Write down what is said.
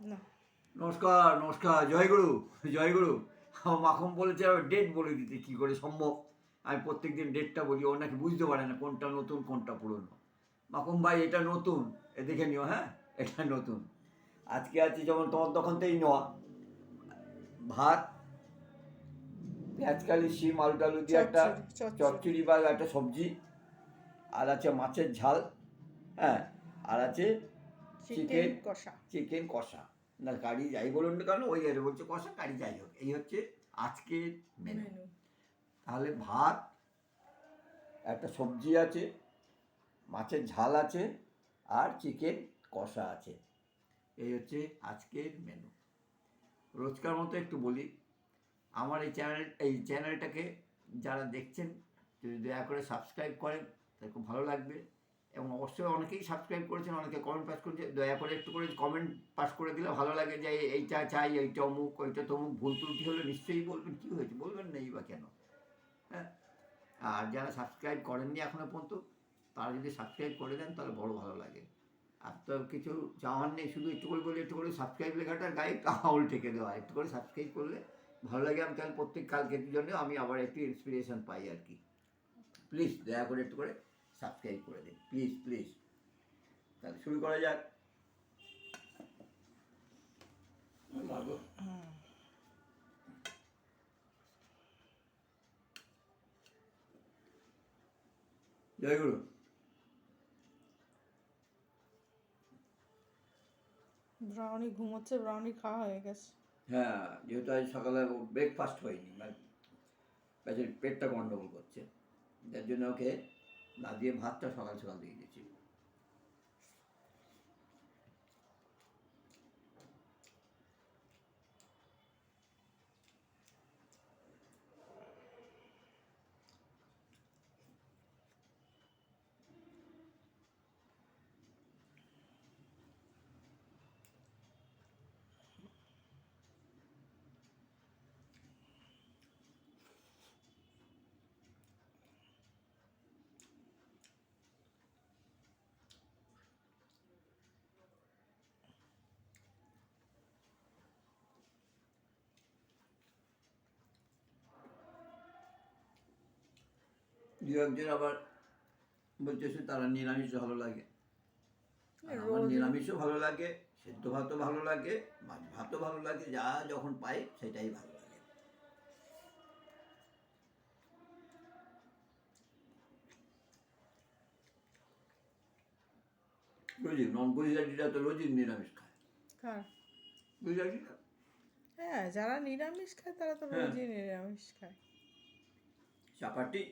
নমস্কার নমস্কার জয়গুরু জয়গুরু মাখন বলেছে ডেট বলে দিতে কী করে সম্ভব? আমি প্রত্যেক দিন ডেটটা বলি ও নাকি বুঝতে পারে না কোনটা নতুন কোনটা পুরনো। মাখন ভাই এটা নতুন এ দেখে নিও হ্যাঁ এটা নতুন। আজকে আছে যেমন তোমার তখন থেকেই নেওয়া। ভাত পেঁয়াজকালি শিম আলু টালু দিয়ে একটা। চচ্চড়ি বা একটা সবজি। আর আছে মাছের ঝাল হ্যাঁ আর আছে চিকেন কষা। চিকেন কষা। না কারি যাই বলুন না কেন ওই বলছে কষা কারি যাই হোক। এই হচ্ছে আজকের মেনু তাহলে ভাত একটা সবজি আছে মাছের ঝাল আছে আর চিকেন কষা আছে। এই হচ্ছে আজকের মেনু রোজকার মতো একটু বলি আমার এই চ্যানেল এই চ্যানেলটাকে যারা দেখছেন যদি দয়া করে সাবস্ক্রাইব করেন তাহলে খুব ভালো লাগবে। এবং অবশ্যই অনেকেই সাবস্ক্রাইব করেছেন, অনেকে কমেন্ট পাস করেছে, দয়া করে একটু করে কমেন্ট পাস করে দিলে ভালো লাগে যে এইটা চাই, এইটা অমুক ওইটা তমুক ভুল ত্রুটি হলে নিশ্চয়ই বলবেন, কী হয়েছে? বলবেন না, এই বা কেন? হ্যাঁ? আর যারা সাবস্ক্রাইব করেননি এখনও পর্যন্ত, তারা যদি সাবস্ক্রাইব করে দেন, তাহলে বড় ভালো লাগে। আর তো কিছু চাওয়ার নেই, শুধু একটু করে বলে, একটু করে সাবস্ক্রাইব লেখাটা গায়ে কাউল ঠেকে দেওয়া, একটু করে সাবস্ক্রাইব করলে ভালো লাগে। আমি কাল প্রত্যেক কালকের জন্য আমি আবার একটু ইন্সপিরেশন পাই আর কি। প্লিজ দয়া করে একটু করে সাবস্ক্রাইব করে দিন প্লিজ প্লিজ তাহলে শুরু করা যাক। জয় গুরু ব্রাউনি ঘুমোচ্ছে ব্রাউনি খাওয়া হয়ে গেছে। হ্যাঁ যেহেতু আজ সকালে ব্রেকফাস্ট হয়নি মানে পেটের পেটটা গন্ডগোল করছে। যার জন্য ওকে না দিয়ে ভাতটা সকাল সকাল দিয়ে দিয়েছি। দু একজন আবার বলতেছে তারা নিরামিষ ভালো লাগে। আমার নিরামিষও ভালো লাগে সেদ্ধ ভাতও ভালো লাগে মাছ ভাতও ভালো লাগে যা যখন পাই সেটাই ভালো লাগে। রোজই নন গুজরাটিরা তো রোজই নিরামিষ খায়। গুজরাটিরা হ্যাঁ যারা নিরামিষ খায় তারা তো হ্যাঁ। রোজই নিরামিষ খায়। চাপাটি?